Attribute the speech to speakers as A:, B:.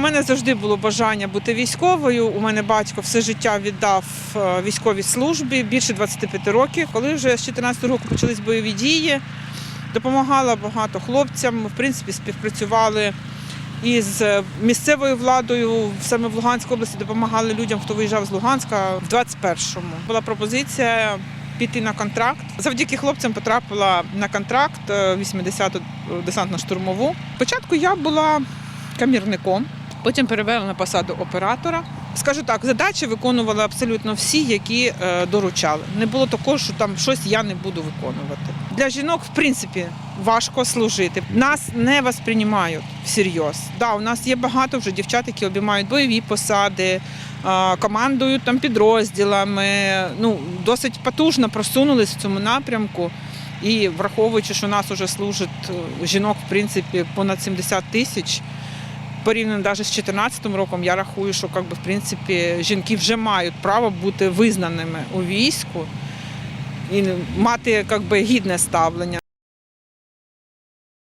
A: мене завжди було бажання бути військовою. У мене батько все життя віддав е, військовій службі більше 25 років. Коли вже з 14 року почались бойові дії, допомагала багато хлопцям. Ми, В принципі, співпрацювали із е, місцевою владою саме в Луганській області, допомагали людям, хто виїжджав з Луганська в 21-му. Була пропозиція. Піти на контракт. Завдяки хлопцям потрапила на контракт е, 80-ту десантно-штурмову. Спочатку я була камірником, потім перевели на посаду оператора. Скажу так, задачі виконували абсолютно всі, які е, доручали. Не було такого, що там щось я не буду виконувати. Для жінок, в принципі, важко служити. Нас не восприймають всерйоз. Да, у нас є багато вже дівчат, які обіймають бойові посади, е, командують там підрозділами. Ну, досить потужно просунулись в цьому напрямку. І враховуючи, що у нас вже служить е, жінок, в принципі, понад 70 тисяч. Порівняно навіть з 2014 роком, я рахую, що би, в принципі, жінки вже мають право бути визнаними у війську і мати би, гідне ставлення.